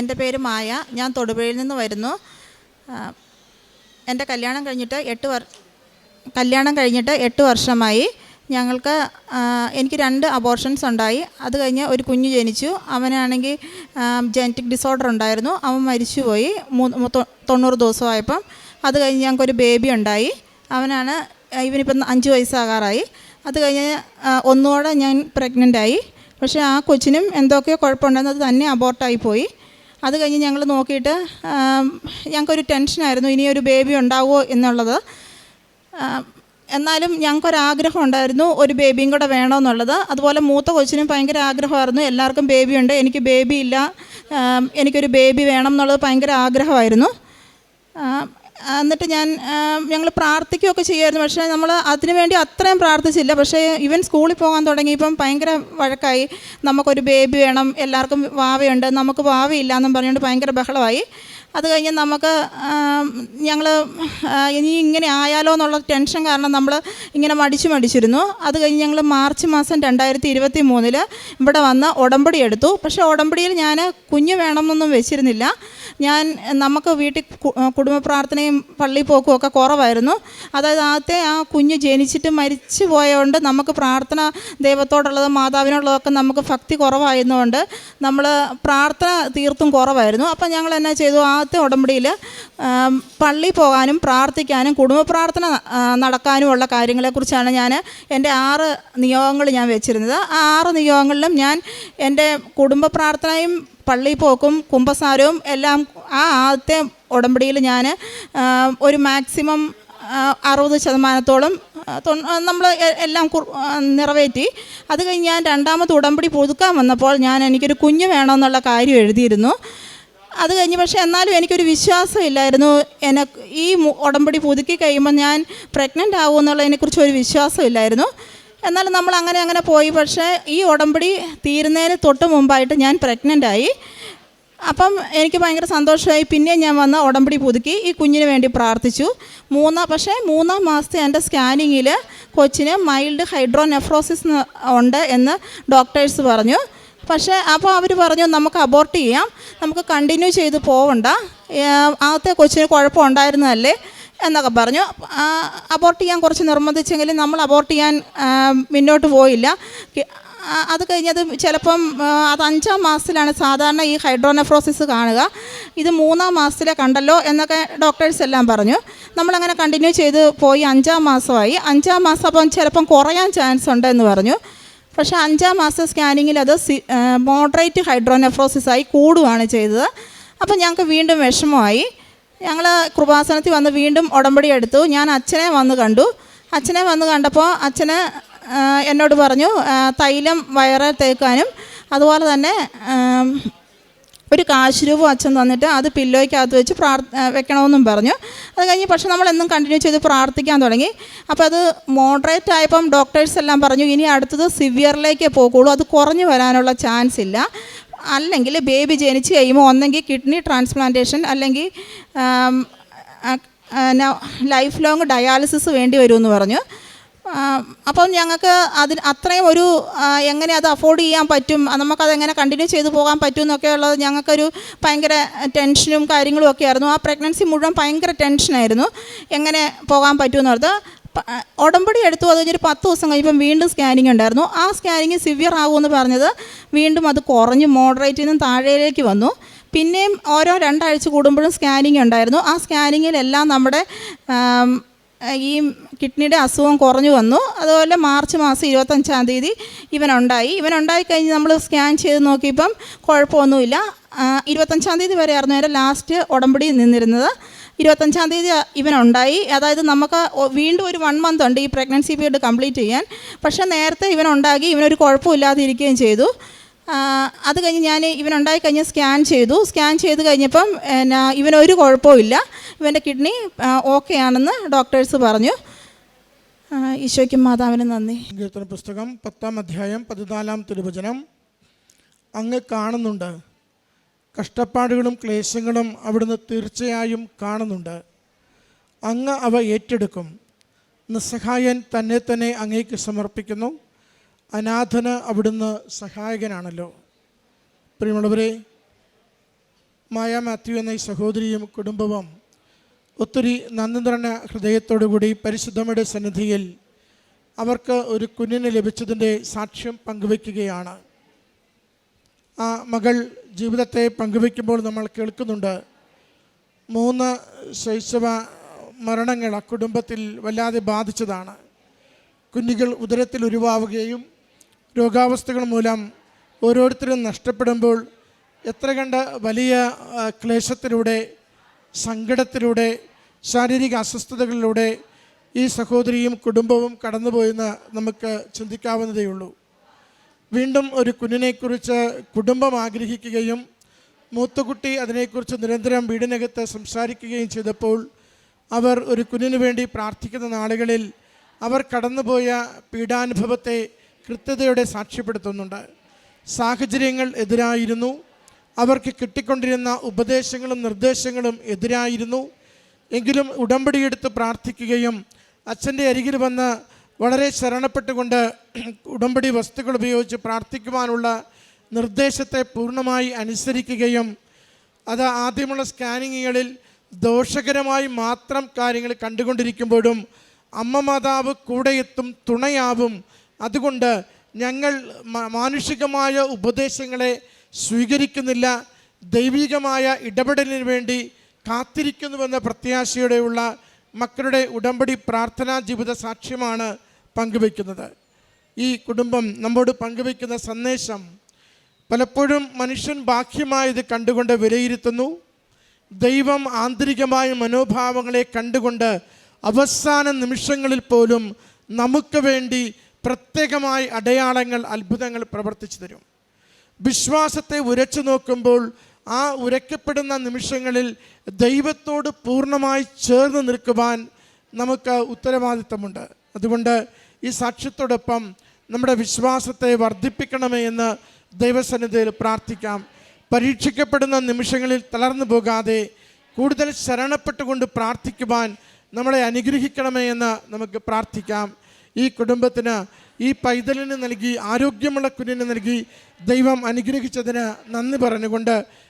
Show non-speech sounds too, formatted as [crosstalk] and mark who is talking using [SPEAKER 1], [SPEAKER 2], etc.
[SPEAKER 1] എന്റെ പേര് മായ. ഞാൻ തൊടുപുഴയിൽ നിന്ന് വരുന്നു. എന്റെ കല്യാണം കഴിഞ്ഞിട്ട് എട്ട് വർ കല്യാണം കഴിഞ്ഞിട്ട് എട്ട് വർഷമായി. ഞങ്ങൾക്ക് എനിക്ക് രണ്ട് അബോർഷൻസ് ഉണ്ടായി. അത് കഴിഞ്ഞ് ഒരു കുഞ്ഞ് ജനിച്ചു. അവനാണെങ്കിൽ ജനറ്റിക് ഡിസോർഡർ ഉണ്ടായിരുന്നു. അവൻ മരിച്ചുപോയി തൊണ്ണൂറ് ദിവസമായപ്പം. അത് കഴിഞ്ഞ് ഞങ്ങൾക്കൊരു ബേബി ഉണ്ടായി. അവനാണ് ഇവനിപ്പം അഞ്ച് വയസ്സാകാറായി. അത് കഴിഞ്ഞ് ഒന്നുകൂടെ ഞാൻ പ്രഗ്നന്റ് ആയി. പക്ഷേ ആ കൊച്ചിനും എന്തൊക്കെയോ കുഴപ്പമുണ്ടെന്ന് അത് തന്നെ അബോർട്ടായി പോയി അത് കഴിഞ്ഞ് ഞങ്ങൾ നോക്കിയിട്ട് ഞങ്ങൾക്കൊരു ടെൻഷനായിരുന്നു ഇനിയൊരു ബേബി ഉണ്ടാവുമോ എന്നുള്ളത്. എന്നാലും ഞങ്ങൾക്കൊരാഗ്രഹം ഉണ്ടായിരുന്നു ഒരു ബേബിയും കൂടെ വേണമെന്നുള്ളത്. അതുപോലെ മൂത്ത കൊച്ചിനും ഭയങ്കര ആഗ്രഹമായിരുന്നു എല്ലാവർക്കും ബേബി ഉണ്ട് എനിക്ക് ബേബി ഇല്ല എനിക്കൊരു ബേബി വേണം എന്നുള്ളത് ഭയങ്കര ആഗ്രഹമായിരുന്നു. എന്നിട്ട് ഞാൻ ഞങ്ങൾ പ്രാർത്ഥിക്കുകയൊക്കെ ചെയ്യുമായിരുന്നു. പക്ഷേ നമ്മൾ അതിനുവേണ്ടി അത്രയും പ്രാർത്ഥിച്ചില്ല. പക്ഷേ ഇവൻ സ്കൂളിൽ പോകാൻ തുടങ്ങിയപ്പം ഭയങ്കര വഴക്കായി. നമുക്കൊരു ബേബി വേണം. എല്ലാവർക്കും വാവയുണ്ട്. നമുക്ക് വാവയില്ല എന്നും പറഞ്ഞുകൊണ്ട് ഭയങ്കര ബഹളമായി. അത് കഴിഞ്ഞ് നമുക്ക് ഞങ്ങൾ ഇനി ഇങ്ങനെ ആയാലോ എന്നുള്ള ടെൻഷൻ കാരണം നമ്മൾ ഇങ്ങനെ മടിച്ചു മടിച്ചിരുന്നു. അത് കഴിഞ്ഞ് ഞങ്ങൾ മാർച്ച് മാസം രണ്ടായിരത്തി ഇരുപത്തി മൂന്നിൽ ഇവിടെ വന്ന് ഉടമ്പടി എടുത്തു. പക്ഷേ ഉടമ്പടിയിൽ ഞാൻ കുഞ്ഞ് വേണമെന്നൊന്നും വെച്ചിരുന്നില്ല. ഞാൻ നമുക്ക് വീട്ടിൽ കുടുംബ പ്രാർത്ഥനയും പള്ളി പോക്കും ഒക്കെ കുറവായിരുന്നു. അതായത് ആദ്യത്തെ ആ കുഞ്ഞ് ജനിച്ചിട്ട് മരിച്ചു പോയതുകൊണ്ട് നമുക്ക് പ്രാർത്ഥന ദൈവത്തോടുള്ളതും മാതാവിനുള്ളതൊക്കെ നമുക്ക് ഭക്തി കുറവായിരുന്നുകൊണ്ട് നമ്മൾ പ്രാർത്ഥന തീർത്തും കുറവായിരുന്നു. അപ്പം ഞങ്ങൾ എന്നാ ചെയ്തു? ആദ്യത്തെ ഉടമ്പടിയിൽ പള്ളി പോകാനും പ്രാർത്ഥിക്കാനും കുടുംബ പ്രാർത്ഥന നടക്കാനുമുള്ള കാര്യങ്ങളെക്കുറിച്ചാണ് ഞാൻ എന്റെ ആറ് നിയോഗങ്ങൾ ഞാൻ വെച്ചിരുന്നത്. ആ ആറ് നിയോഗങ്ങളിലും ഞാൻ എന്റെ കുടുംബ പ്രാർത്ഥനയും പള്ളി പോക്കും കുംഭസാരവും എല്ലാം ആ ആദ്യത്തെ ഉടമ്പടിയിൽ ഞാൻ ഒരു മാക്സിമം അറുപത് ശതമാനത്തോളം നമ്മൾ എല്ലാം നിറവേറ്റി. അത് കഴിഞ്ഞ് ഞാൻ രണ്ടാമത് ഉടമ്പടി പുതുക്കാൻ വന്നപ്പോൾ ഞാൻ എനിക്കൊരു കുഞ്ഞ് വേണമെന്നുള്ള കാര്യം എഴുതിയിരുന്നു. അത് കഴിഞ്ഞ് പക്ഷേ എന്നാലും എനിക്കൊരു വിശ്വാസമില്ലായിരുന്നു. എന്നെ ഈ ഉടമ്പടി പുതുക്കി കഴിയുമ്പോൾ ഞാൻ പ്രഗ്നന്റ് ആകുമെന്നുള്ളതിനെക്കുറിച്ച് ഒരു വിശ്വാസമില്ലായിരുന്നു. എന്നാലും നമ്മൾ അങ്ങനെ അങ്ങനെ പോയി. പക്ഷേ ഈ ഉടമ്പടി തീരുന്നതിന് തൊട്ട് മുമ്പായിട്ട് ഞാൻ പ്രഗ്നന്റ് ആയി. അപ്പം എനിക്ക് ഭയങ്കര സന്തോഷമായി. പിന്നെ ഞാൻ വന്ന് ഉടമ്പടി പുതുക്കി ഈ കുഞ്ഞിന് വേണ്ടി പ്രാർത്ഥിച്ചു. മൂന്നാം പക്ഷേ മൂന്നാം മാസത്തെ എന്റെ സ്കാനിങ്ങിൽ കൊച്ചിന് മൈൽഡ് ഹൈഡ്രോനെഫ്രോസിസ് ഉണ്ട് എന്ന് ഡോക്ടേഴ്സ് പറഞ്ഞു. പക്ഷേ അപ്പോൾ അവർ പറഞ്ഞു നമുക്ക് അബോർട്ട് ചെയ്യാം. നമുക്ക് കണ്ടിന്യൂ ചെയ്ത് പോവണ്ട. ആദ്യത്തെ കൊച്ചിന് കുഴപ്പമുണ്ടായിരുന്നതല്ലേ എന്നൊക്കെ പറഞ്ഞു. അബോർട്ട് ചെയ്യാൻ കുറച്ച് നിർബന്ധിച്ചെങ്കിലും നമ്മൾ അബോർട്ട് ചെയ്യാൻ മുന്നോട്ട് പോയില്ല. അത് കഴിഞ്ഞത് ചിലപ്പം അത് അഞ്ചാം മാസത്തിലാണ് സാധാരണ ഈ ഹൈഡ്രോനെഫ്രോസിസ് കാണുക. ഇത് മൂന്നാം മാസത്തിലെ കണ്ടല്ലോ എന്നൊക്കെ ഡോക്ടേഴ്സ് എല്ലാം പറഞ്ഞു. നമ്മളങ്ങനെ കണ്ടിന്യൂ ചെയ്ത് പോയി അഞ്ചാം മാസമായി. അഞ്ചാം മാസം അപ്പം ചിലപ്പം കുറയാൻ ചാൻസ് ഉണ്ടെന്ന് പറഞ്ഞു. പക്ഷേ അഞ്ചാം മാസം സ്കാനിങ്ങിൽ അത് മോഡറേറ്റ് ഹൈഡ്രോനെഫ്രോസിസ് ആയി കൂടുകയാണ് ചെയ്തത്. അപ്പം ഞങ്ങൾക്ക് വീണ്ടും വിഷമമായി. ഞങ്ങൾ കൃപാസനത്തിൽ വന്ന് വീണ്ടും ഉടമ്പടി എടുത്തു. ഞാൻ അച്ഛനെ വന്ന് കണ്ടു. അച്ഛനെ വന്ന് കണ്ടപ്പോൾ അച്ഛന് എന്നോട് പറഞ്ഞു തൈലം വയറ് തേക്കാനും അതുപോലെ തന്നെ ഒരു കാശ് രൂപം അച്ഛൻ തന്നിട്ട് അത് പില്ലോയ്ക്കകത്ത് വെച്ച് പ്രാർ വെക്കണമെന്നും പറഞ്ഞു. അത് കഴിഞ്ഞ് പക്ഷെ നമ്മളെന്നും കണ്ടിന്യൂ ചെയ്ത് പ്രാർത്ഥിക്കാൻ തുടങ്ങി. അപ്പോൾ അത് മോഡറേറ്റ് ആയപ്പം ഡോക്ടേഴ്സ് എല്ലാം പറഞ്ഞു ഇനി അടുത്തത് സിവിയറിലേക്ക് പോകുള്ളൂ. അത് കുറഞ്ഞു വരാനുള്ള ചാൻസ് ഇല്ല. അല്ലെങ്കിൽ ബേബി ജനിച്ച് കഴിയുമ്പോൾ ഒന്നെങ്കിൽ കിഡ്നി ട്രാൻസ്പ്ലാന്റേഷൻ അല്ലെങ്കിൽ ലൈഫ് ലോങ് ഡയാലിസിസ് വേണ്ടി വരുമെന്ന് പറഞ്ഞു. അപ്പം ഞങ്ങൾക്ക് അതിന് അത്രയും ഒരു എങ്ങനെ അത് അഫോർഡ് ചെയ്യാൻ പറ്റും ആ, നമുക്കത് എങ്ങനെ കണ്ടിന്യൂ ചെയ്ത് പോകാൻ പറ്റും എന്നൊക്കെ ഉള്ളത് ഞങ്ങൾക്കൊരു ഭയങ്കര ടെൻഷനും കാര്യങ്ങളും ഒക്കെ ആയിരുന്നു. ആ പ്രഗ്നൻസി മുഴുവൻ ഭയങ്കര ടെൻഷനായിരുന്നു എങ്ങനെ പോകാൻ പറ്റുമെന്ന് ഓർത്ത് പ- ഉടമ്പടി എടുത്തു അത് കഴിഞ്ഞൊരു പത്ത് ദിവസം കഴിയുമ്പം വീണ്ടും സ്കാനിങ് ഉണ്ടായിരുന്നു. ആ സ്കാനിങ് സിവിയർ ആകുമെന്ന് പറഞ്ഞത് വീണ്ടും അത് കുറഞ്ഞ് മോഡറേറ്റിൽ നിന്നും താഴേലേക്ക് വന്നു. പിന്നെയും ഓരോ രണ്ടാഴ്ച കൂടുമ്പോഴും സ്കാനിങ് ഉണ്ടായിരുന്നു. ആ സ്കാനിങ്ങിലെല്ലാം നമ്മുടെ ഈ കിഡ്നിയുടെ അസുഖം കുറഞ്ഞു വന്നു. അതുപോലെ മാർച്ച് മാസം ഇരുപത്തഞ്ചാം തീയതി ഇവനുണ്ടായി. ഇവനുണ്ടായി കഴിഞ്ഞ് നമ്മൾ സ്കാൻ ചെയ്ത് നോക്കിയപ്പം കുഴപ്പമൊന്നുമില്ല. ഇരുപത്തഞ്ചാം തീയതി വരെ ആയിരുന്നു എന്റെ ലാസ്റ്റ് ഉടമ്പടി നിന്നിരുന്നത്. ഇരുപത്തഞ്ചാം തീയതി ഇവനുണ്ടായി. അതായത് നമുക്ക് വീണ്ടും ഒരു വൺ മന്ത് ഉണ്ട് ഈ പ്രഗ്നൻസി പീരീഡ് കംപ്ലീറ്റ് ചെയ്യാൻ. പക്ഷേ നേരത്തെ ഇവനുണ്ടാക്കി. ഇവനൊരു കുഴപ്പമില്ലാതിരിക്കുകയും ചെയ്തു. അത് കഴിഞ്ഞ് ഞാൻ ഇവനുണ്ടായി കഴിഞ്ഞ് സ്കാൻ ചെയ്തു. സ്കാൻ ചെയ്ത് കഴിഞ്ഞപ്പം എന്നാ ഇവനൊരു കുഴപ്പമില്ല ഇവന്റെ കിഡ്നി ഓക്കെ ആണെന്ന് ഡോക്ടേഴ്സ് പറഞ്ഞു. ഈശോയ്ക്കും മാതാവിനും നന്ദി.
[SPEAKER 2] കീർത്തന പുസ്തകം പത്താം അധ്യായം പതിനാലാം തിരുവചനം. അങ്ങ് കാണുന്നുണ്ട്. കഷ്ടപ്പാടുകളും ക്ലേശങ്ങളും അവിടുന്ന് തീർച്ചയായും കാണുന്നുണ്ട്. അങ്ങ് അവ ഏറ്റെടുക്കും. നിസ്സഹായൻ തന്നെ തന്നെ അങ്ങേക്ക് സമർപ്പിക്കുന്നു. അനാഥന് അവിടുന്ന് സഹായകനാണല്ലോ. പ്രിയമുള്ളവരെ മായ മാത്യു എന്ന ഈ സഹോദരിയും കുടുംബവും ഒത്തിരി നന്ദി നിറഞ്ഞ ഹൃദയത്തോടുകൂടി പരിശുദ്ധമയുടെ സന്നിധിയിൽ അവർക്ക് ഒരു കുഞ്ഞിന് ലഭിച്ചതിന്റെ സാക്ഷ്യം പങ്കുവയ്ക്കുകയാണ്. ആ മകൾ ജീവിതത്തെ പങ്കുവയ്ക്കുമ്പോൾ നമ്മൾ കേൾക്കുന്നുണ്ട്. മൂന്ന് ശൈശവ മരണങ്ങൾ ആ കുടുംബത്തിൽ വല്ലാതെ ബാധിച്ചതാണ്. കുഞ്ഞുകൾ ഉദരത്തിൽ ഉരുവാവുകയും രോഗാവസ്ഥകൾ മൂലം ഓരോരുത്തരും നഷ്ടപ്പെടുമ്പോൾ എത്ര കണ്ട വലിയ ക്ലേശത്തിലൂടെ സങ്കടത്തിലൂടെ ശാരീരിക അസ്വസ്ഥതകളിലൂടെ ഈ സഹോദരിയും കുടുംബവും കടന്നുപോയെന്ന് നമുക്ക് ചിന്തിക്കാവുന്നതേയുള്ളൂ വീണ്ടും ഒരു കുഞ്ഞിനെക്കുറിച്ച് കുടുംബം ആഗ്രഹിക്കുകയും മൂത്തുകുട്ടി അതിനെക്കുറിച്ച് നിരന്തരം വീടിനകത്ത് സംസാരിക്കുകയും ചെയ്തപ്പോൾ അവർ ഒരു കുഞ്ഞിനു വേണ്ടി പ്രാർത്ഥിക്കുന്ന നാളുകളിൽ അവർ കടന്നുപോയ പീഡാനുഭവത്തെ കൃത്യതയോടെ സാക്ഷ്യപ്പെടുത്തുന്നുണ്ട്. സാഹചര്യങ്ങൾ എതിരായിരുന്നു. അവർക്ക് കിട്ടിക്കൊണ്ടിരുന്ന ഉപദേശങ്ങളും നിർദ്ദേശങ്ങളും എതിരായിരുന്നു. എങ്കിലും ഉടമ്പടി ഉടമ്പടിയെടുത്ത് പ്രാർത്ഥിക്കുകയും അച്ഛന്റെ അരികിൽ വന്ന് വളരെ ശരണപ്പെട്ടുകൊണ്ട് [clears throat] ഉടമ്പടി വസ്തുക്കൾ ഉപയോഗിച്ച് പ്രാർത്ഥിക്കുവാനുള്ള നിർദ്ദേശത്തെ പൂർണമായി അനുസരിക്കുകയും അത് ആദ്യമുള്ള സ്കാനിങ്ങുകളിൽ ദോഷകരമായി മാത്രം കാര്യങ്ങൾ കണ്ടുകൊണ്ടിരിക്കുമ്പോഴും അമ്മ മാതാവ് കൂടെയെത്തും തുണയാവും. അതുകൊണ്ട് ഞങ്ങൾ മാനുഷികമായ ഉപദേശങ്ങളെ സ്വീകരിക്കുന്നില്ല. ദൈവികമായ ഇടപെടലിന് വേണ്ടി കാത്തിരിക്കുന്നുവെന്ന പ്രത്യാശയോടെയുള്ള മക്കളുടെ ഉടമ്പടി പ്രാർത്ഥനാ ജീവിത സാക്ഷ്യമാണ് പങ്കുവയ്ക്കുന്നത്. ഈ കുടുംബം നമ്മോട് പങ്കുവയ്ക്കുന്ന സന്ദേശം പലപ്പോഴും മനുഷ്യൻ ബാഹ്യമായത് കണ്ടുകൊണ്ട് വിലയിരുത്തുന്നു. ദൈവം ആന്തരികമായ മനോഭാവങ്ങളെ കണ്ടുകൊണ്ട് അവസാന നിമിഷങ്ങളിൽ പോലും നമുക്ക് വേണ്ടി പ്രത്യേകമായി അടയാളങ്ങൾ അത്ഭുതങ്ങൾ പ്രവർത്തിച്ചു തരും. വിശ്വാസത്തെ ഉരച്ചു നോക്കുമ്പോൾ ആ ഉരയ്ക്കപ്പെടുന്ന നിമിഷങ്ങളിൽ ദൈവത്തോട് പൂർണമായി ചേർന്ന് നിൽക്കുവാൻ നമുക്ക് ഉത്തരവാദിത്തമുണ്ട്. അതുകൊണ്ട് ഈ സാക്ഷ്യത്തോടൊപ്പം നമ്മുടെ വിശ്വാസത്തെ വർദ്ധിപ്പിക്കണമേ എന്ന് ദൈവസന്നിധിയിൽ പ്രാർത്ഥിക്കാം. പരീക്ഷിക്കപ്പെടുന്ന നിമിഷങ്ങളിൽ തളർന്നു പോകാതെ കൂടുതൽ ശരണപ്പെട്ടുകൊണ്ട് പ്രാർത്ഥിക്കുവാൻ നമ്മളെ അനുഗ്രഹിക്കണമേ എന്ന് നമുക്ക് പ്രാർത്ഥിക്കാം. ഈ കുടുംബത്തിന് ഈ പൈതലിന് നൽകി ആരോഗ്യമുള്ള കുഞ്ഞിന് നൽകി ദൈവം അനുഗ്രഹിച്ചതിന് നന്ദി പറഞ്ഞുകൊണ്ട്